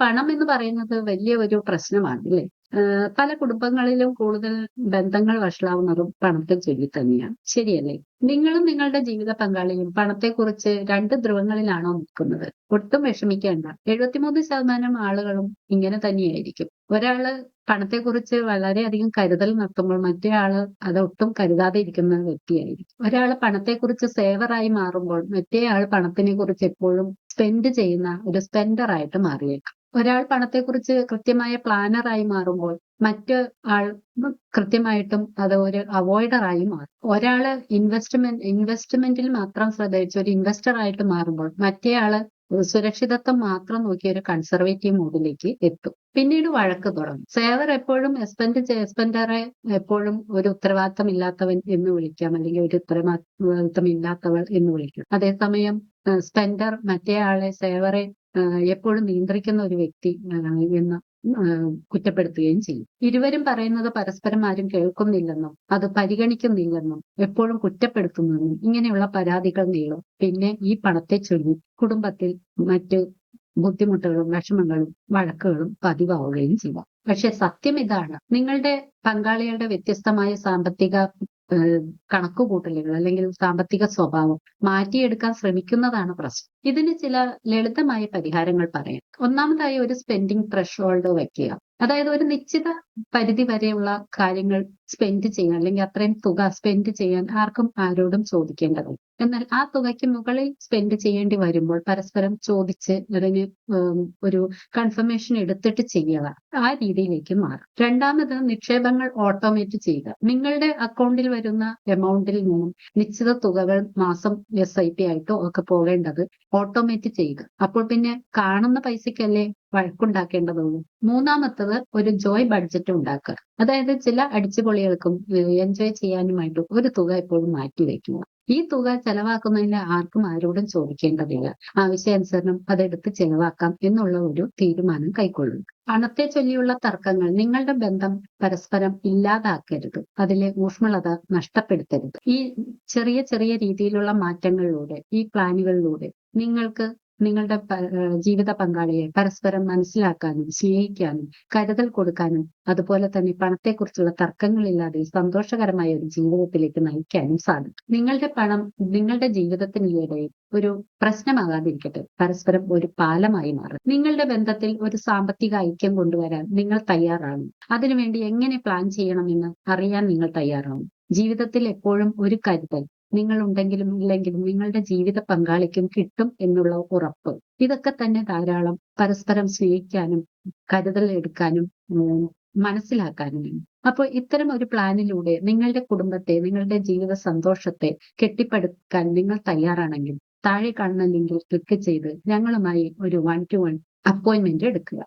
പണം എന്ന് പറയുന്നത് വലിയ ഒരു പ്രശ്നമാണ് അല്ലേ? പല കുടുംബങ്ങളിലും കൂടുതൽ ബന്ധങ്ങൾ വഷളാവുന്നതും പണത്തെ ചൊല്ലി തന്നെയാണ്. ശരിയല്ലേ? നിങ്ങളും നിങ്ങളുടെ ജീവിത പങ്കാളിയും പണത്തെക്കുറിച്ച് രണ്ട് ധ്രുവങ്ങളിലാണോ നിൽക്കുന്നത്? ഒട്ടും വിഷമിക്കേണ്ട. എഴുപത്തിമൂന്ന് ശതമാനം ആളുകളും ഇങ്ങനെ തന്നെയായിരിക്കും. ഒരാൾ പണത്തെക്കുറിച്ച് വളരെയധികം കരുതൽ നടത്തുമ്പോൾ മറ്റേ ആൾ അത് ഒട്ടും കരുതാതെ ഇരിക്കുന്ന വ്യക്തിയായിരിക്കും. ഒരാൾ പണത്തെക്കുറിച്ച് സേവറായി മാറുമ്പോൾ മറ്റേയാൾ പണത്തിനെ കുറിച്ച് എപ്പോഴും സ്പെൻഡ് ചെയ്യുന്ന ഒരു സ്പെൻഡർ ആയിട്ട് മാറിയേക്കാം. ഒരാൾ പണത്തെക്കുറിച്ച് കൃത്യമായ പ്ലാനറായി മാറുമ്പോൾ മറ്റ് ആൾ കൃത്യമായിട്ടും അത് ഒരു അവോയ്ഡറായി മാറും. ഒരാൾ ഇൻവെസ്റ്റ്മെന്റ് ഇൻവെസ്റ്റ്മെന്റിൽ മാത്രം ശ്രദ്ധിച്ച് ഒരു ഇൻവെസ്റ്റർ ആയിട്ട് മാറുമ്പോൾ മറ്റേ ആൾ സുരക്ഷിതത്വം മാത്രം നോക്കി ഒരു കൺസർവേറ്റീവ് മോഡിലേക്ക് എത്തും. പിന്നീട് വഴക്ക് തുടങ്ങും. സേവർ എപ്പോഴും എസ്പെൻഡ് എസ്പെൻഡറെ എപ്പോഴും ഒരു ഉത്തരവാദിത്തം ഇല്ലാത്തവൻ എന്ന് വിളിക്കാം. അല്ലെങ്കിൽ ഒരു ഉത്തരവാദിത്തം ഇല്ലാത്തവൾ എന്ന് വിളിക്കാം. അതേസമയം സ്പെൻഡർ മറ്റേ ആളെ സേവറെ എപ്പോഴും നിയന്ത്രിക്കുന്ന ഒരു വ്യക്തി എന്ന് കുറ്റപ്പെടുത്തുകയും ചെയ്യും. ഇരുവരും പറയുന്നത് പരസ്പരം ആരും കേൾക്കുന്നില്ലെന്നും അത് പരിഗണിക്കുന്നില്ലെന്നും എപ്പോഴും കുറ്റപ്പെടുത്തുന്നെന്നും ഇങ്ങനെയുള്ള പരാതികൾ നീളും പിന്നെ ഈ പണത്തെ ചൊല്ലി കുടുംബത്തിൽ മറ്റ് ബുദ്ധിമുട്ടുകളും വിഷമങ്ങളും വഴക്കുകളും പതിവാവുകയും ചെയ്യും. പക്ഷെ സത്യം ഇതാണ്. നിങ്ങളുടെ പങ്കാളികളുടെ വ്യത്യസ്തമായ സാമ്പത്തിക കണക്കുകൂട്ടലുകൾ അല്ലെങ്കിൽ സാമ്പത്തിക സ്വഭാവം മാറ്റിയെടുക്കാൻ ശ്രമിക്കുന്നതാണ് പ്രശ്നം. ഇതിന് ചില ലളിതമായ പരിഹാരങ്ങൾ പറയാം. ഒന്നാമതായി ഒരു സ്പെൻഡിങ് ത്രഷോൾഡ് വയ്ക്കുക. അതായത് ഒരു നിശ്ചിത പരിധി വരെയുള്ള കാര്യങ്ങൾ സ്പെൻഡ് ചെയ്യാൻ അല്ലെങ്കിൽ അത്രയും തുക സ്പെൻഡ് ചെയ്യാൻ ആർക്കും ആരോടും ചോദിക്കേണ്ടതില്ല എന്നാൽ ആ തുകയ്ക്ക് മുകളിൽ സ്പെൻഡ് ചെയ്യേണ്ടി വരുമ്പോൾ പരസ്പരം ചോദിച്ച് അതിന് ഒരു കൺഫർമേഷൻ എടുത്തിട്ട് ചെയ്യുക. ആ രീതിയിലേക്ക് മാറും. രണ്ടാമത് നിക്ഷേപങ്ങൾ ഓട്ടോമേറ്റ് ചെയ്യുക. നിങ്ങളുടെ അക്കൗണ്ടിൽ വരുന്ന എമൗണ്ടിൽ നിന്നും നിശ്ചിത തുകകൾ മാസം എസ് ഐ പി ആയിട്ടോ ഒക്കെ പോകേണ്ടത് ഓട്ടോമേറ്റ് ചെയ്യുക. അപ്പോൾ പിന്നെ കാണുന്ന പൈസക്കല്ലേ വഴക്കുണ്ടാക്കേണ്ടതുള്ളൂ മൂന്നാമത്തത് ഒരു ജോയ് ബഡ്ജറ്റ് ഉണ്ടാക്കുക. അതായത് ചില അടിച്ചുപൊളികൾക്കും എൻജോയ് ചെയ്യാനുമായിട്ട് ഒരു തുക എപ്പോഴും മാറ്റി വയ്ക്കുക. ഈ തുക ചെലവാക്കുന്നതിന് ആർക്കും ആരോടും ചോദിക്കേണ്ടതില്ല. ആവശ്യാനുസരണം അതെടുത്ത് ചെലവാക്കാം എന്നുള്ള ഒരു തീരുമാനം കൈക്കൊള്ളുക പണത്തെ ചൊല്ലിയുള്ള തർക്കങ്ങൾ നിങ്ങളുടെ ബന്ധം പരസ്പരം ഇല്ലാതാക്കരുത്. അതിലെ ഊഷ്മളത നഷ്ടപ്പെടുത്തരുത്. ഈ ചെറിയ ചെറിയ രീതിയിലുള്ള മാറ്റങ്ങളിലൂടെ ഈ പ്ലാനുകളിലൂടെ നിങ്ങൾക്ക് നിങ്ങളുടെ ജീവിത പങ്കാളിയെ പരസ്പരം മനസ്സിലാക്കാനും സ്നേഹിക്കാനും കരുതൽ കൊടുക്കാനും അതുപോലെ തന്നെ പണത്തെക്കുറിച്ചുള്ള തർക്കങ്ങളില്ലാതെ സന്തോഷകരമായ ഒരു ജീവിതത്തിലേക്ക് നയിക്കാനും സാധിക്കും. നിങ്ങളുടെ പണം നിങ്ങളുടെ ജീവിതത്തിനിടയിൽ ഒരു പ്രശ്നമാകാതിരിക്കട്ടെ. പരസ്പരം ഒരു പാലമായി മാറും. നിങ്ങളുടെ ബന്ധത്തിൽ ഒരു സാമ്പത്തിക ഐക്യം കൊണ്ടുവരാൻ നിങ്ങൾ തയ്യാറാണ്. അതിനുവേണ്ടി എങ്ങനെ പ്ലാൻ ചെയ്യണമെന്ന് അറിയാൻ നിങ്ങൾ തയ്യാറാണ്. ജീവിതത്തിൽ എപ്പോഴും ഒരു കരുതൽ. നിങ്ങൾ ഉണ്ടെങ്കിലും ഇല്ലെങ്കിലും നിങ്ങളുടെ ജീവിത പങ്കാളിക്കും കിട്ടും എന്നുള്ള ഉറപ്പ്. ഇതൊക്കെ തന്നെ ധാരാളം പരസ്പരം സ്നേഹിക്കാനും കരുതൽ എടുക്കാനും മനസ്സിലാക്കാനും അപ്പോൾ ഇത്തരം ഒരു പ്ലാനിലൂടെ നിങ്ങളുടെ കുടുംബത്തെ നിങ്ങളുടെ ജീവിത സന്തോഷത്തെ കെട്ടിപ്പടുക്കാൻ നിങ്ങൾ തയ്യാറാണെങ്കിൽ താഴെ കാണുന്ന ലിങ്കിൽ ക്ലിക്ക് ചെയ്ത് ഞങ്ങളുമായി ഒരു വൺ ടു വൺ അപ്പോയിന്റ്മെന്റ് എടുക്കുക.